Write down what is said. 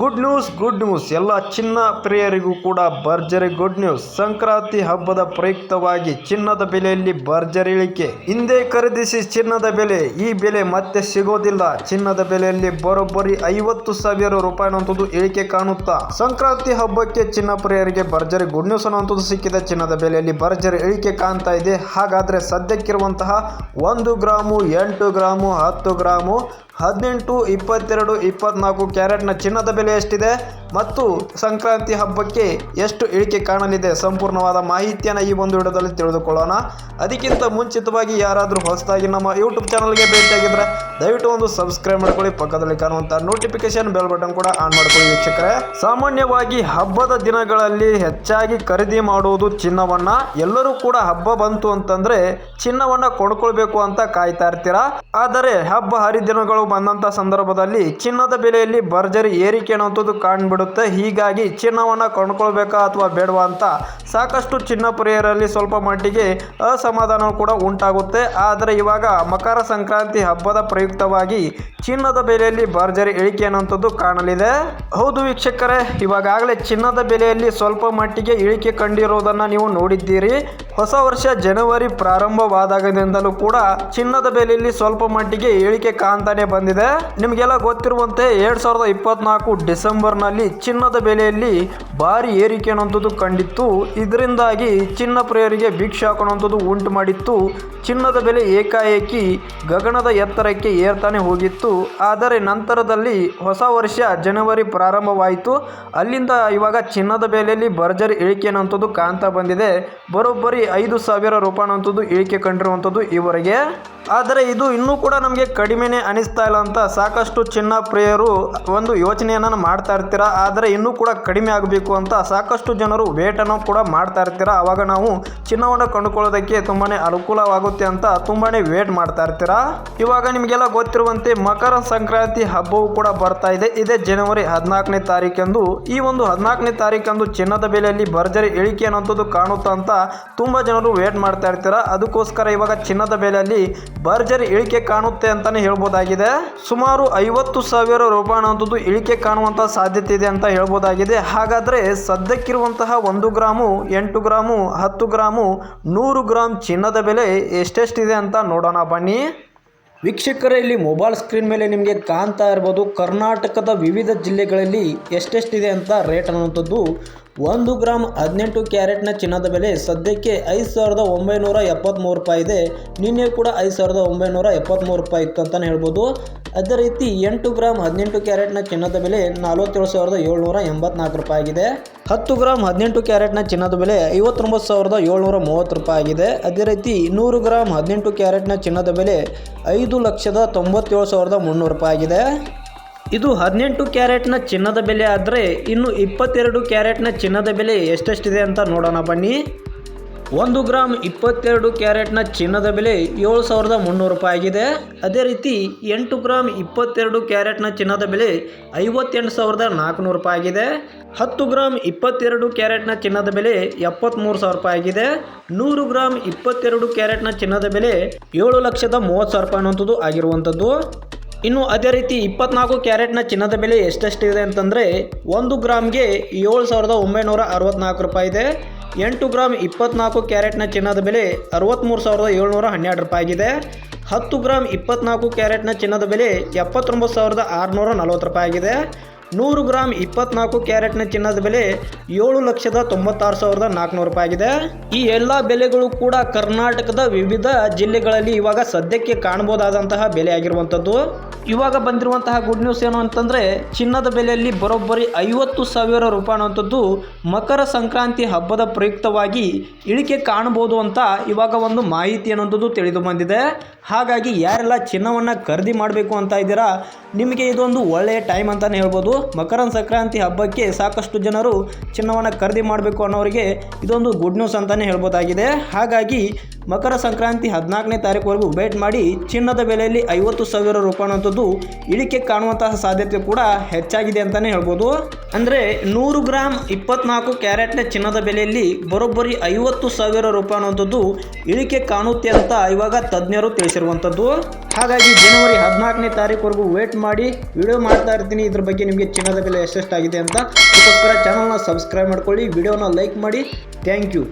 Good news good news ಎಲ್ಲ ಚಿನ್ನ ಪ್ರಿಯರಿಗೂ ಕೂಡ ಭರ್ಜರಿ ಗುಡ್ ನ್ಯೂಸ್ ಸಂಕ್ರಾಂತಿ ಹಬ್ಬದ ಪ್ರಯುಕ್ತವಾಗಿ ಚಿನ್ನದ ಬೆಲೆಯಲ್ಲಿ ಭರ್ಜರಿ ಇಳಿಕೆ. ಹಿಂದೆ ಖರೀದಿಸಿ ಚಿನ್ನದ ಬೆಲೆ. ಈ ಬೆಲೆ ಮತ್ತೆ ಸಿಗೋದಿಲ್ಲ. ಚಿನ್ನದ ಬೆಲೆಯಲ್ಲಿ ಬರೋಬ್ಬರಿ ಐವತ್ತು ಸಾವಿರ ರೂಪಾಯಿ ಅನ್ನುವಂಥದ್ದು ಇಳಿಕೆ ಕಾಣುತ್ತಾ. ಸಂಕ್ರಾಂತಿ ಹಬ್ಬಕ್ಕೆ ಚಿನ್ನ ಪ್ರಿಯರಿಗೆ ಭರ್ಜರಿ ಗುಡ್ ನ್ಯೂಸ್ ಅನ್ನುವಂಥದ್ದು ಸಿಕ್ಕಿದೆ. ಚಿನ್ನದ ಬೆಲೆಯಲ್ಲಿ ಭರ್ಜರಿ ಇಳಿಕೆ ಕಾಣ್ತಾ ಇದೆ. ಹಾಗಾದ್ರೆ ಸದ್ಯಕ್ಕಿರುವಂತಹ ಒಂದು ಗ್ರಾಮು, ಎಂಟು ಗ್ರಾಮು, ಹತ್ತು ಗ್ರಾಮು ಹದಿನೆಂಟು ಇಪ್ಪತ್ತೆರಡು ಇಪ್ಪತ್ನಾಲ್ಕು ಕ್ಯಾರೆಟ್ನ ಚಿನ್ನದ ಬೆಲೆ ಎಷ್ಟಿದೆ? ಮತ್ತು ಸಂಕ್ರಾಂತಿ ಹಬ್ಬಕ್ಕೆ ಎಷ್ಟು ಇಳಿಕೆ ಕಾಣಲಿದೆ ಸಂಪೂರ್ಣವಾದ ಮಾಹಿತಿಯನ್ನು ಈ ಒಂದು ವಿಡಿಯೋದಲ್ಲಿ ತಿಳಿದುಕೊಳ್ಳೋಣ. ಅದಕ್ಕಿಂತ ಮುಂಚಿತವಾಗಿ ಯಾರಾದರೂ ಹೊಸದಾಗಿ ನಮ್ಮ ಯೂಟ್ಯೂಬ್ ಚಾನಲ್ಗೆ ಭೇಟಿಯಾಗಿದ್ದರೆ ದಯವಿಟ್ಟು ಒಂದು ಸಬ್ಸ್ಕ್ರೈಬ್ ಮಾಡ್ಕೊಳ್ಳಿ, ಪಕ್ಕದಲ್ಲಿ ಕಾಣುವಂಥ ನೋಟಿಫಿಕೇಶನ್ ಬೆಲ್ ಬಟನ್ ಕೂಡ ಆನ್ ಮಾಡ್ಕೊಳ್ಳಿ ವೀಕ್ಷಕರೇ. ಸಾಮಾನ್ಯವಾಗಿ ಹಬ್ಬದ ದಿನಗಳಲ್ಲಿ ಹೆಚ್ಚಾಗಿ ಖರೀದಿ ಮಾಡುವುದು ಚಿನ್ನವನ್ನ. ಎಲ್ಲರೂ ಕೂಡ ಹಬ್ಬ ಬಂತು ಅಂತಂದ್ರೆ ಚಿನ್ನವನ್ನ ಕೊಂಡ್ಕೊಳ್ಬೇಕು ಅಂತ ಕಾಯ್ತಾ ಇರ್ತೀರಾ? ಆದರೆ ಹಬ್ಬ ಹರಿದಿನಗಳು ಬಂದಂತ ಸಂದರ್ಭದಲ್ಲಿ ಚಿನ್ನದ ಬೆಲೆಯಲ್ಲಿ ಭರ್ಜರಿ ಏರಿಕೆ ಅನ್ನುವಂಥದ್ದು ಕಾಣ್ಬಿಡುತ್ತೆ. ಹೀಗಾಗಿ ಚಿನ್ನವನ್ನು ಕೊಂಡ್ಕೊಳ್ಬೇಕಾ ಅಥವಾ ಬೇಡವಾ ಅಂತ ಸಾಕಷ್ಟು ಚಿನ್ನ ಪ್ರಿಯರಲ್ಲಿ ಸ್ವಲ್ಪ ಮಟ್ಟಿಗೆ ಅಸಮಾಧಾನ ಕೂಡ ಉಂಟಾಗುತ್ತೆ. ಆದರೆ ಇವಾಗ ಮಕರ ಸಂಕ್ರಾಂತಿ ಹಬ್ಬದ ಪ್ರಯುಕ್ತವಾಗಿ ಚಿನ್ನದ ಬೆಲೆಯಲ್ಲಿ ಭರ್ಜರಿ ಇಳಿಕೆ ಅನ್ನುವಂಥದ್ದು ಕಾಣಲಿದೆ. ಹೌದು ವೀಕ್ಷಕರೇ ಇವಾಗಲೇ ಚಿನ್ನದ ಬೆಲೆಯಲ್ಲಿ ಸ್ವಲ್ಪ ಮಟ್ಟಿಗೆ ಇಳಿಕೆ ಕಂಡಿರೋದನ್ನು ನೀವು ನೋಡಿದ್ದೀರಿ. ಹೊಸ ವರ್ಷ ಜನವರಿ ಪ್ರಾರಂಭವಾದಾಗದಿಂದಲೂ ಕೂಡ ಚಿನ್ನದ ಬೆಲೆಯಲ್ಲಿ ಸ್ವಲ್ಪ ಮಟ್ಟಿಗೆ ಇಳಿಕೆ ಕಾಣ್ತಾನೆ ಬಂದಿದೆ. ನಿಮಗೆಲ್ಲ ಗೊತ್ತಿರುವಂತೆ ಎರಡ್ ಸಾವಿರದ ಇಪ್ಪತ್ನಾಲ್ಕು ಡಿಸೆಂಬರ್ನಲ್ಲಿ ಚಿನ್ನದ ಬೆಲೆಯಲ್ಲಿ ಭಾರಿ ಏರಿಕೆ ಅನ್ನುವಂಥದ್ದು ಕಂಡಿತ್ತು. ಇದರಿಂದಾಗಿ ಚಿನ್ನ ಪ್ರಿಯರಿಗೆ ಭಿಕ್ಷೆ ಹಾಕುವಂಥದ್ದು ಉಂಟು ಮಾಡಿತ್ತು. ಚಿನ್ನದ ಬೆಲೆ ಏಕಾಏಕಿ ಗಗನದ ಎತ್ತರಕ್ಕೆ ಏರ್ತಾನೆ ಹೋಗಿತ್ತು. ಆದರೆ ನಂತರದಲ್ಲಿ ಹೊಸ ವರ್ಷ ಜನವರಿ ಪ್ರಾರಂಭವಾಯಿತು. ಅಲ್ಲಿಂದ ಇವಾಗ ಚಿನ್ನದ ಬೆಲೆಯಲ್ಲಿ ಭರ್ಜರಿ ಇಳಿಕೆ ಅನ್ನೋಂಥದ್ದು ಕಾಣ್ತಾ ಬಂದಿದೆ. ಬರೋಬ್ಬರಿ ಐದು ಸಾವಿರ ರೂಪಾಯಿ ಅನ್ನೋಂಥದ್ದು ಇಳಿಕೆ ಕಂಡಿರುವಂಥದ್ದು ಇವರಿಗೆ ಆದರೆ ಇದು ಇನ್ನೂ ಕೂಡ ನಮಗೆ ಕಡಿಮೆನೇ ಅನಿಸ್ತಾ ಇಲ್ಲ ಅಂತ ಸಾಕಷ್ಟು ಚಿನ್ನ ಪ್ರಿಯರು ಒಂದು ಯೋಚನೆಯನ್ನು ಮಾಡ್ತಾ ಇರ್ತೀರಾ ಆದರೆ ಇನ್ನೂ ಕೂಡ ಕಡಿಮೆ ಆಗಬೇಕು ಅಂತ ಸಾಕಷ್ಟು ಜನರು ವೇಟನ್ನು ಕೂಡ ಮಾಡ್ತಾ ಇರ್ತೀರ? ಆವಾಗ ನಾವು ಚಿನ್ನವನ್ನು ಕಂಡುಕೊಳ್ಳೋದಕ್ಕೆ ತುಂಬಾ ಅನುಕೂಲವಾಗುತ್ತೆ ಅಂತ ತುಂಬಾ ವೇಟ್ ಮಾಡ್ತಾ ಇರ್ತೀರಾ? ಇವಾಗ ನಿಮಗೆಲ್ಲ ಗೊತ್ತಿರುವಂತೆ ಮಕರ ಸಂಕ್ರಾಂತಿ ಹಬ್ಬವು ಕೂಡ ಬರ್ತಾ ಇದೆ. ಇದೇ ಜನವರಿ ಹದಿನಾಲ್ಕನೇ ತಾರೀಕೆಂದು ಈ ಒಂದು ಹದಿನಾಲ್ಕನೇ ತಾರೀಕಂದು ಚಿನ್ನದ ಬೆಲೆಯಲ್ಲಿ ಭರ್ಜರಿ ಇಳಿಕೆ ಅನ್ನೋಂಥದ್ದು ಕಾಣುತ್ತಾ ಅಂತ ತುಂಬ ಜನರು ವೇಟ್ ಮಾಡ್ತಾ ಇರ್ತೀರಾ? ಅದಕ್ಕೋಸ್ಕರ ಇವಾಗ ಚಿನ್ನದ ಬೆಲೆಯಲ್ಲಿ ಭರ್ಜರಿ ಇಳಿಕೆ ಕಾಣುತ್ತೆ ಅಂತಾನೆ ಹೇಳ್ಬೋದಾಗಿದೆ. ಸುಮಾರು ಐವತ್ತು ಸಾವಿರ ರೂಪಾಯಿ ಅನ್ನೋಂಥದ್ದು ಇಳಿಕೆ ಕಾಣುವಂತ ಸಾಧ್ಯತೆ ಇದೆ. ಅಂತ ಹೇಳ್ಬೋದಾಗಿದೆ. ಹಾಗಾದರೆ ಸದ್ಯಕ್ಕಿರುವಂತಹ ಒಂದು ಗ್ರಾಮು, ಎಂಟು ಗ್ರಾಮು, ಹತ್ತು ಗ್ರಾಮು, ನೂರು ಗ್ರಾಮ್ ಚಿನ್ನದ ಬೆಲೆ ಎಷ್ಟೆಷ್ಟಿದೆ ಅಂತ ನೋಡೋಣ ಬನ್ನಿ. ವೀಕ್ಷಕರೇ, ಇಲ್ಲಿ ಮೊಬೈಲ್ ಸ್ಕ್ರೀನ್ ಮೇಲೆ ನಿಮಗೆ ಕಾಣ್ತಾ ಇರ್ಬೋದು, ಕರ್ನಾಟಕದ ವಿವಿಧ ಜಿಲ್ಲೆಗಳಲ್ಲಿ ಎಷ್ಟೆಷ್ಟಿದೆ ಅಂತ ರೇಟ್ ಅನ್ನುವಂಥದ್ದು ಒಂದು ಗ್ರಾಮ್ ಹದಿನೆಂಟು ಕ್ಯಾರೆಟ್ನ ಚಿನ್ನದ ಬೆಲೆ ಸದ್ಯಕ್ಕೆ ಐದು ಸಾವಿರದ ಒಂಬೈನೂರ ಎಪ್ಪತ್ತ್ಮೂರು ರೂಪಾಯಿ ಇದೆ. ನಿನ್ನೆ ಕೂಡ ಐದು ಸಾವಿರದ ಒಂಬೈನೂರ ಎಪ್ಪತ್ತ್ಮೂರು ರೂಪಾಯಿ ಇತ್ತು ಅಂತಲೇ ಹೇಳ್ಬೋದು. ಅದೇ ರೀತಿ ಎಂಟು ಗ್ರಾಮ್ ಹದಿನೆಂಟು ಕ್ಯಾರೆಟ್ನ ಚಿನ್ನದ ಬೆಲೆ ನಲವತ್ತೇಳು ಸಾವಿರದ ಏಳ್ನೂರ ಎಂಬತ್ನಾಲ್ಕು ರೂಪಾಯಿ ಆಗಿದೆ. ಹತ್ತು ಗ್ರಾಮ್ ಹದಿನೆಂಟು ಕ್ಯಾರೆಟ್ನ ಚಿನ್ನದ ಬೆಲೆ ಐವತ್ತೊಂಬತ್ತು ಸಾವಿರದ ಏಳ್ನೂರ ಮೂವತ್ತು ರೂಪಾಯಿ ಆಗಿದೆ. ಅದೇ ರೀತಿ ನೂರು ಗ್ರಾಮ್ ಹದಿನೆಂಟು ಕ್ಯಾರೆಟ್ನ ಚಿನ್ನದ ಬೆಲೆ ಐದು ಲಕ್ಷದ ತೊಂಬತ್ತೇಳು ಸಾವಿರದ ಮುನ್ನೂರು ರೂಪಾಯಿ ಆಗಿದೆ. ಇದು ಹದಿನೆಂಟು ಕ್ಯಾರೆಟ್ನ ಚಿನ್ನದ ಬೆಲೆ ಆದರೆ ಇನ್ನು ಇಪ್ಪತ್ತೆರಡು ಕ್ಯಾರೆಟ್ನ ಚಿನ್ನದ ಬೆಲೆ ಎಷ್ಟೆಷ್ಟಿದೆ ಅಂತ ನೋಡೋಣ ಬನ್ನಿ. ಒಂದು ಗ್ರಾಮ್ ಇಪ್ಪತ್ತೆರಡು ಕ್ಯಾರೆಟ್ನ ಚಿನ್ನದ ಬೆಲೆ ಏಳು ಸಾವಿರದ ಮುನ್ನೂರು ರೂಪಾಯಿ ಆಗಿದೆ. ಅದೇ ರೀತಿ ಎಂಟು ಗ್ರಾಮ್ ಇಪ್ಪತ್ತೆರಡು ಕ್ಯಾರೆಟ್ನ ಚಿನ್ನದ ಬೆಲೆ ಐವತ್ತೆಂಟು ಸಾವಿರದ ನಾಲ್ಕುನೂರು ರೂಪಾಯಿ ಆಗಿದೆ. ಹತ್ತು ಗ್ರಾಮ್ ಇಪ್ಪತ್ತೆರಡು ಕ್ಯಾರೆಟ್ನ ಚಿನ್ನದ ಬೆಲೆ ಎಪ್ಪತ್ತ್ಮೂರು ಸಾವಿರ ರೂಪಾಯಿ ಆಗಿದೆ. ನೂರು ಗ್ರಾಮ್ ಇಪ್ಪತ್ತೆರಡು ಕ್ಯಾರೆಟ್ನ ಚಿನ್ನದ ಬೆಲೆ ಏಳು ಲಕ್ಷದ ಮೂವತ್ತು ಸಾವಿರ ರೂಪಾಯಿ ಅನ್ನುವಂಥದ್ದು ಆಗಿರುವಂಥದ್ದು. ಇನ್ನು ಅದೇ ರೀತಿ ಇಪ್ಪತ್ನಾಲ್ಕು ಕ್ಯಾರೆಟ್ನ ಚಿನ್ನದ ಬೆಲೆ ಎಷ್ಟೆಷ್ಟಿದೆ ಅಂತಂದರೆ ಒಂದು ಗ್ರಾಮ್ಗೆ ಏಳು ಸಾವಿರದ ಒಂಬೈನೂರ ಅರವತ್ನಾಲ್ಕು ರೂಪಾಯಿ ಇದೆ. ಎಂಟು ಗ್ರಾಮ್ ಇಪ್ಪತ್ನಾಲ್ಕು ಕ್ಯಾರೆಟ್ನ ಚಿನ್ನದ ಬೆಲೆ ಅರವತ್ತ್ಮೂರು ಸಾವಿರದ ಏಳ್ನೂರ ಹನ್ನೆರಡು ರೂಪಾಯಿ ಆಗಿದೆ. ಹತ್ತು ಗ್ರಾಮ್ ಇಪ್ಪತ್ನಾಲ್ಕು ಕ್ಯಾರೆಟ್ನ ಚಿನ್ನದ ಬೆಲೆ ಎಪ್ಪತ್ತೊಂಬತ್ತು ಸಾವಿರದ ಆರುನೂರ ನಲವತ್ತು ರೂಪಾಯಿ ಆಗಿದೆ. ನೂರು ಗ್ರಾಮ್ ಇಪ್ಪತ್ನಾಲ್ಕು ಕ್ಯಾರೆಟ್ನ ಚಿನ್ನದ ಬೆಲೆ ಏಳು ಲಕ್ಷದ ತೊಂಬತ್ತಾರು ಸಾವಿರದ ನಾಲ್ಕುನೂರು ರೂಪಾಯಿ ಆಗಿದೆ. ಈ ಎಲ್ಲ ಬೆಲೆಗಳು ಕೂಡ ಕರ್ನಾಟಕದ ವಿವಿಧ ಜಿಲ್ಲೆಗಳಲ್ಲಿ ಇವಾಗ ಸದ್ಯಕ್ಕೆ ಕಾಣಬಹುದಾದಂತಹ ಬೆಲೆ ಆಗಿರುವಂಥದ್ದು ಇವಾಗ ಬಂದಿರುವಂತಹ ಗುಡ್ ನ್ಯೂಸ್ ಏನು ಅಂತಂದರೆ, ಚಿನ್ನದ ಬೆಲೆಯಲ್ಲಿ ಬರೋಬ್ಬರಿ ಐವತ್ತು ಸಾವಿರ ರೂಪಾಯಿ ಅನ್ನುವಂಥದ್ದು ಮಕರ ಸಂಕ್ರಾಂತಿ ಹಬ್ಬದ ಪ್ರಯುಕ್ತವಾಗಿ ಇಳಿಕೆ ಕಾಣಬಹುದು ಅಂತ ಇವಾಗ ಒಂದು ಮಾಹಿತಿ ಅನ್ನುವಂಥದ್ದು ತಿಳಿದು ಬಂದಿದೆ. ಹಾಗಾಗಿ ಯಾರೆಲ್ಲ ಚಿನ್ನವನ್ನು ಖರೀದಿ ಮಾಡಬೇಕು ಅಂತ ಇದ್ದೀರಾ, ನಿಮಗೆ ಇದೊಂದು ಒಳ್ಳೆಯ ಟೈಮ್ ಅಂತಲೇ ಹೇಳ್ಬೋದು. ಮಕರ ಸಂಕ್ರಾಂತಿ ಹಬ್ಬಕ್ಕೆ ಸಾಕಷ್ಟು ಜನರು ಚಿನ್ನವನ್ನು ಖರೀದಿ ಮಾಡಬೇಕು ಅನ್ನೋರಿಗೆ ಇದೊಂದು ಗುಡ್ ನ್ಯೂಸ್ ಅಂತಲೇ ಹೇಳ್ಬೋದಾಗಿದೆ. ಹಾಗಾಗಿ ಮಕರ ಸಂಕ್ರಾಂತಿ ಹದಿನಾಲ್ಕನೇ ತಾರೀಕುವರೆಗೂ ವೇಟ್ ಮಾಡಿ ಚಿನ್ನದ ಬೆಲೆಯಲ್ಲಿ ಐವತ್ತು ಸಾವಿರ ರೂಪಾಯಿ ಅನ್ನೋಂಥದ್ದು ಇಳಿಕೆ ಕಾಣುವಂತಹ ಸಾಧ್ಯತೆ ಕೂಡ ಹೆಚ್ಚಾಗಿದೆ ಅಂತಲೇ ಹೇಳ್ಬೋದು. ಅಂದರೆ ನೂರು ಗ್ರಾಮ್ ಇಪ್ಪತ್ನಾಲ್ಕು ಕ್ಯಾರೆಟ್ನ ಚಿನ್ನದ ಬೆಲೆಯಲ್ಲಿ ಬರೋಬ್ಬರಿ ಐವತ್ತು ಸಾವಿರ ರೂಪಾಯಿ ಅನ್ನುವಂಥದ್ದು ಇಳಿಕೆ ಕಾಣುತ್ತೆ ಅಂತ ಇವಾಗ ತಜ್ಞರು ತಿಳಿಸಿರುವಂಥದ್ದು. ಹಾಗಾಗಿ ಜನವರಿ ಹದಿನಾಲ್ಕನೇ ತಾರೀಕುವರೆಗೂ ವೇಟ್ ಮಾಡಿ ವಿಡಿಯೋ ಮಾಡ್ತಾ ಇರ್ತೀನಿ. ಇದ್ರ ಬಗ್ಗೆ ನಿಮಗೆ ಚಿನ್ನದ ಬೆಲೆ ಎಷ್ಟೆಷ್ಟಾಗಿದೆ ಅಂತ. ಅದಕ್ಕೋಸ್ಕರ ಚಾನಲ್ನ ಸಬ್ಸ್ಕ್ರೈಬ್ ಮಾಡ್ಕೊಳ್ಳಿ. ವಿಡಿಯೋನ ಲೈಕ್ ಮಾಡಿ. Thank you.